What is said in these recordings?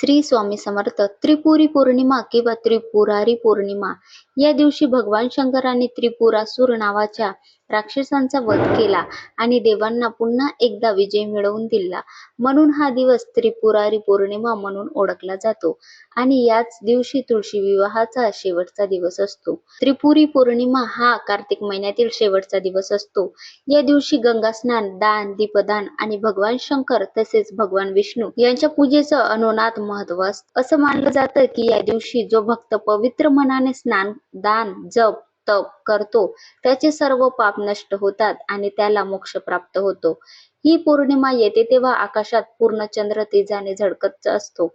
श्री स्वामी समर्थ त्रिपुरी पौर्णिमा किंवा त्रिपुरारी पौर्णिमा. या दिवशी भगवान शंकराने त्रिपुरासूर नावाच्या राक्षसांचा वध केला आणि देवांना पुन्हा एकदा विजय मिळवून दिला. म्हणून हा दिवस त्रिपुरारी पौर्णिमा म्हणून ओळखला जातो आणि याच दिवशी तुळशी विवाहाचा शेवटचा दिवस असतो. त्रिपुरी पौर्णिमा हा कार्तिक महिन्यातील शेवटचा दिवस असतो. या दिवशी गंगा स्नान दान दीपदान आणि भगवान शंकर तसेच भगवान विष्णू यांच्या पूजेचं अनुनाद महत्त्व असतं. असं मानलं जातं की या दिवशी जो भक्त पवित्र मनाने स्नान दान जप तप करतो. त्याचे सर्व पाप नष्ट होतात आणि त्याला मोक्ष प्राप्त होतो. ही पौर्णिमा येते तेव्हा आकाशात पूर्ण चंद्र तेजाने झळकत असतो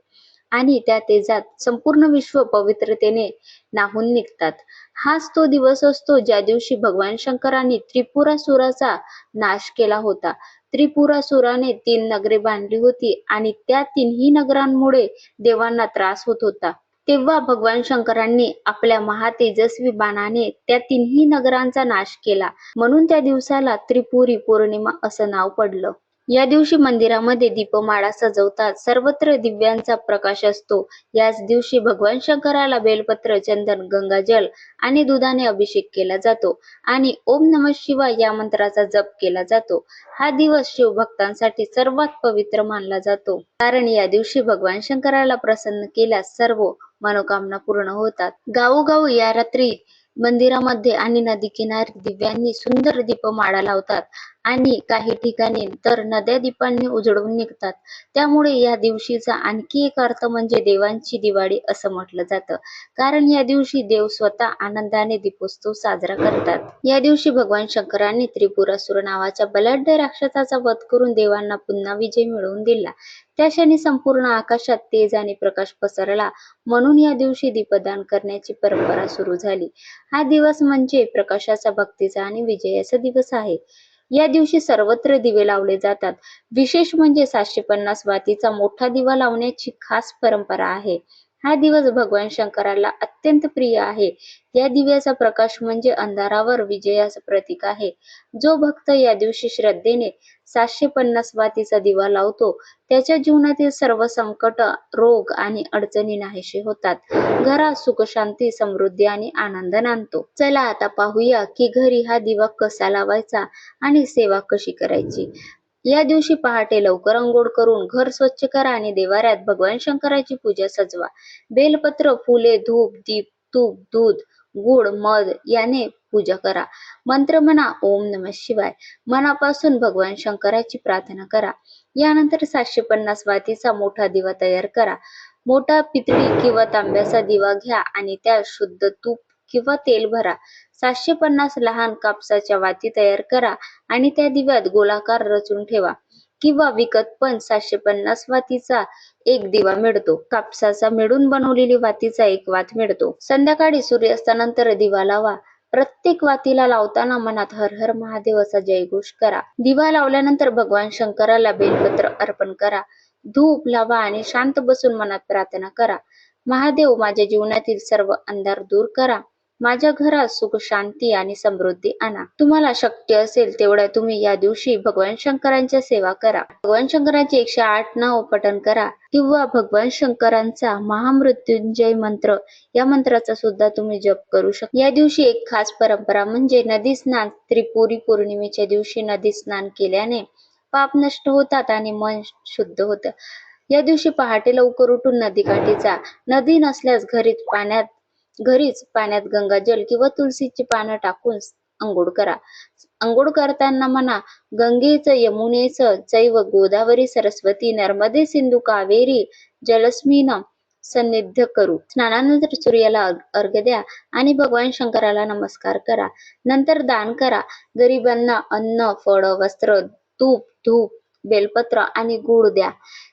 आणि त्या तेजात संपूर्ण विश्व पवित्रतेने नाहून निघतात. हाच तो दिवस असतो ज्या दिवशी भगवान शंकरांनी त्रिपुरासुराचा नाश केला होता. त्रिपुरासुराने तीन नगरे बांधली होती आणि त्या तिन्ही नगरांमुळे देवांना त्रास होत होता. तेव्हा भगवान शंकरांनी आपल्या महातेजस्वी बाणाने त्या तिन्ही नगरांचा नाश केला. म्हणून त्या दिवसाला त्रिपुरी पौर्णिमा असं नाव पडलं. या दिवशी मंदिरामध्ये दीपमाळा सजवतात सर्वत्र दिव्यांचा प्रकाश असतो. याच दिवशी भगवान शंकराला बेलपत्र चंदन गंगाजल आणि दुधाने अभिषेक केला जातो आणि ओम नम शिवाय या मंत्राचा जप केला जातो. हा दिवस शिवभक्तांसाठी सर्वात पवित्र मानला जातो. कारण या दिवशी भगवान शंकराला प्रसन्न केल्यास सर्व मनोकामना पूर्ण होतात. गावोगावी या रात्री मंदिरामध्ये आणि नदी किनारी दिव्यांनी सुंदर दीपमाळा लावतात. आणि काही ठिकाणी तर नद्या दीपांनी उजळून निघतात. त्यामुळे या दिवशीचा आणखी एक अर्थ म्हणजे देवांची दिवाळी असं म्हटलं जातं. कारण या दिवशी देव स्वतः आनंदाने दीपोत्सव साजरा करतात. या दिवशी भगवान शंकराने त्रिपुरासुर नावाच्या बलाढ्य राक्षसाचा वध करून देवांना पुन्हा विजय मिळवून दिला. त्या क्षणी संपूर्ण आकाशात तेज आणि प्रकाश पसरला. म्हणून या दिवशी दीपदान करण्याची परंपरा सुरू झाली. हा दिवस म्हणजे प्रकाशाचा भक्तीचा आणि विजयाचा दिवस आहे. या दिवशी सर्वत्र दिवे लावले जातात. विशेष म्हणजे सातशे पन्नास वातीचा मोठा दिवा लावण्याची खास परंपरा आहे. हा दिवस भगवान शंकराला अत्यंत प्रिय आहे. या दिव्याचा प्रकाश म्हणजे अंधारावर विजयाचं प्रतीक आहे. जो भक्त या दिवशी श्रद्धेने सातशे पन्नास वातीचा दिवा लावतो त्याच्या जीवनातील सर्व संकट रोग आणि अडचणी नाहीशी होतात. घरात सुख शांती समृद्धी आणि आनंद नांदतो. चला आता पाहूया की घरी हा दिवा कसा लावायचा आणि सेवा कशी करायची. या दिवशी पहाटे लवकर अंघोळ करून घर स्वच्छ करा आणि देवाऱ्यात भगवान शंकराची पूजा सजवा. बेलपत्र फुले धूप दीप तूप दूध गुड मध याने पूजा करा. मंत्र म्हणा ओम नम शिवाय. मनापासून भगवान शंकराची प्रार्थना करा. यानंतर सातशे पन्नास वातीचा मोठा दिवा तयार करा. मोठा पितळी किंवा तांब्याचा दिवा घ्या आणि त्यात शुद्ध तूप किंवा तेल भरा. सातशे पन्नास लहान कापसाच्या वाती तयार करा आणि त्या दिव्यात गोलाकार रचून ठेवा किंवा विकत पण सातशे पन्नास वातीचा एक दिवा मिळतो. कापसाचा मिळून बनवलेली वातीचा एक वात मिळतो. संध्याकाळी सूर्यास्तानंतर दिवा लावा. प्रत्येक वातीला लावताना मनात हर हर महादेव असा जयघोष करा. दिवा लावल्यानंतर भगवान शंकराला बेलपत्र अर्पण करा. धूप लावा आणि शांत बसून मनात प्रार्थना करा. महादेव माझ्या जीवनातील सर्व अंधार दूर करा. माझ्या घरात सुख शांती आणि समृद्धी आणा. तुम्हाला शक्य असेल तेवढ्या तुम्ही या दिवशी भगवान शंकरांच्या सेवा करा. भगवान शंकरांचे एकशे आठ नाव पठण करा. किंवा भगवान शंकरांचा महामृत्युंजय मंत्र या मंत्राचा सुद्धा तुम्ही जप करू शकता या दिवशी एक खास परंपरा म्हणजे नदी स्नान त्रिपुरी पौर्णिमेच्या दिवशी नदी स्नान केल्याने पाप नष्ट होतात आणि मन शुद्ध होतं. या दिवशी पहाटे लवकर उठून नदीकाठी जा. नदी नसल्यास घरीच पाण्यात घरीच पाण्यात गंगाजल किंवा तुळशीची पानं टाकून अंघोळ करा. अंघोळ करताना म्हणा गंगेचं यमुनेचं जैव गोदावरी सरस्वती नर्मदे सिंधू कावेरी जलस्मीन सन्निध्य करू. स्नानानंतर सूर्याला अर्घ्य द्या आणि भगवान शंकराला नमस्कार करा. नंतर दान करा. गरिबांना अन्न फळ वस्त्र तूप धूप बेलपत्र आणि गुळ द्या.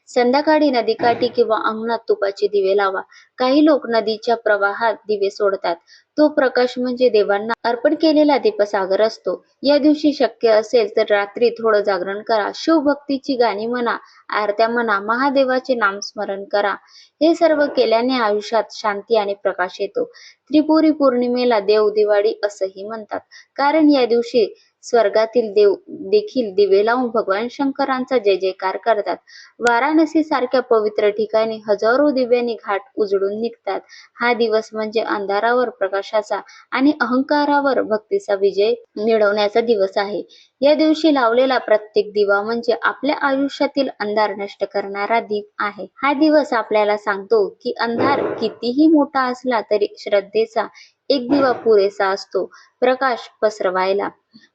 संध्याकाळी नदीकाठी किंवा अंगणात तुपाचे दिवे लावा. काही लोक नदीच्या प्रवाहात दिवे सोडतात. तो प्रकाश म्हणजे देवांना अर्पण केलेला दीपसागर असतो. या दिवशी शक्य असेल तर रात्री थोडं जागरण करा. शिवभक्तीची गाणी म्हणा आरत्या म्हणा महादेवाचे नामस्मरण करा. हे सर्व केल्याने आयुष्यात शांती आणि प्रकाश येतो. त्रिपुरी पौर्णिमेला देव दिवाळी असंही म्हणतात. कारण या दिवशी स्वर्गातील देव देखील दिवे लावून भगवान शंकरांचा जय जयकार करतात. वाराणसी सारख्या पवित्र ठिकाणी हजारो दिव्यांनी घाट उजळून निघतात. हा दिवस म्हणजे अंधारावर प्रकाशाचा आणि अहंकारावर भक्तीचा विजय मिळवण्याचा दिवस आहे. या दिवशी लावलेला प्रत्येक दिवा म्हणजे आपल्या आयुष्यातील अंधार नष्ट करणारा दीप आहे. हा दिवस आपल्याला सांगतो की अंधार कितीही मोठा असला तरी श्रद्धेचा एक दिवा पुरेसा असतो प्रकाश पसरवायला.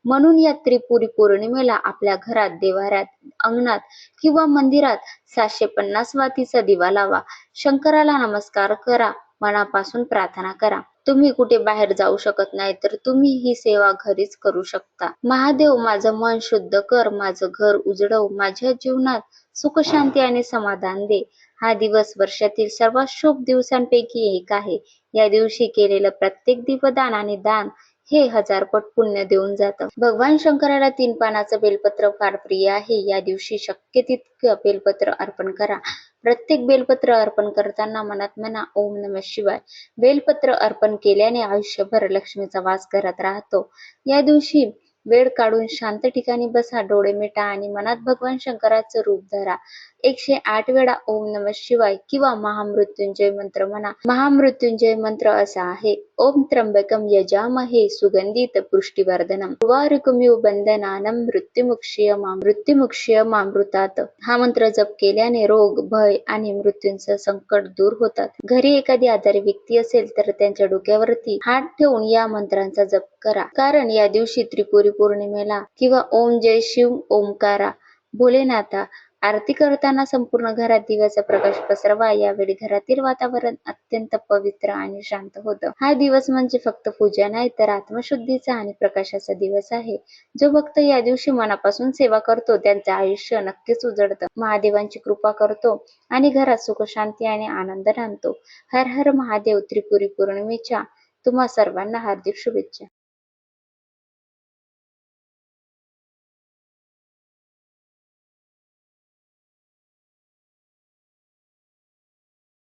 म्हणून या त्रिपुरी पौर्णिमेला आपल्या घरात देवाऱ्यात अंगणात किंवा मंदिरात सातशे पन्नास वातीचा दिवा लावा. शंकराला नमस्कार करा मनापासून प्रार्थना करा. तुम्ही कुठे बाहेर जाऊ शकत नाही तर तुम्ही ही सेवा घरीच करू शकता. महादेव माझं मन शुद्ध कर माझं घर उजळव माझ्या जीवनात सुख शांती आणि समाधान दे. हा दिवस वर्षातील सर्वात शुभ दिवसांपैकी एक आहे. या दिवशी केलेलं प्रत्येक दीपदान आणि दान हे हजारपट पुण्य देऊन जातं. भगवान शंकराला तीन पानाचं बेलपत्र फार प्रिय आहे. या दिवशी शक्य तितकं बेलपत्र अर्पण करा. प्रत्येक बेलपत्र अर्पण करताना मनात म्हणा ओम नम शिवाय. बेलपत्र अर्पण केल्याने आयुष्यभर लक्ष्मीचा वास घरात राहतो. या दिवशी वेळ काढून शांत ठिकाणी बसा डोळे मिटा आणि मनात भगवान शंकराचं रूप धरा. एकशे आठ वेळा ओम नम शिवाय किंवा महामृत्युंजय मंत्र म्हणा. महामृत्युंजय मंत्र असा आहे. ओम त्र्यंबकम यजामहे सुगंधित पुष्टीवर्धनम. उर्वारुकमिव बंधनानं मृत्युमुक्षीय मामृतात हा मंत्र जप केल्याने रोग भय आणि मृत्यूंचं संकट दूर होतात. घरी एखादी आजारी व्यक्ती असेल तर त्यांच्या डोक्यावरती हात ठेवून या मंत्रांचा जप करा. कारण या दिवशी त्रिपुरी पौर्णिमेला किंवा ओम जय शिव ओमकारा भोलेनाथा आरती करताना संपूर्ण घरात दिव्याचा प्रकाश पसरवा. यावेळी घरातील वातावरण अत्यंत पवित्र आणि शांत होतं. हा दिवस म्हणजे फक्त पूजा नाही तर आत्मशुद्धीचा आणि प्रकाशाचा दिवस आहे. जो भक्त या दिवशी मनापासून सेवा करतो त्यांचं आयुष्य नक्कीच उजळतं महादेवांची कृपा करतो आणि घरात सुख शांती आणि आनंद राहतो हर हर महादेव त्रिपुरी पौर्णिमेच्या तुम्हा सर्वांना हार्दिक शुभेच्छा.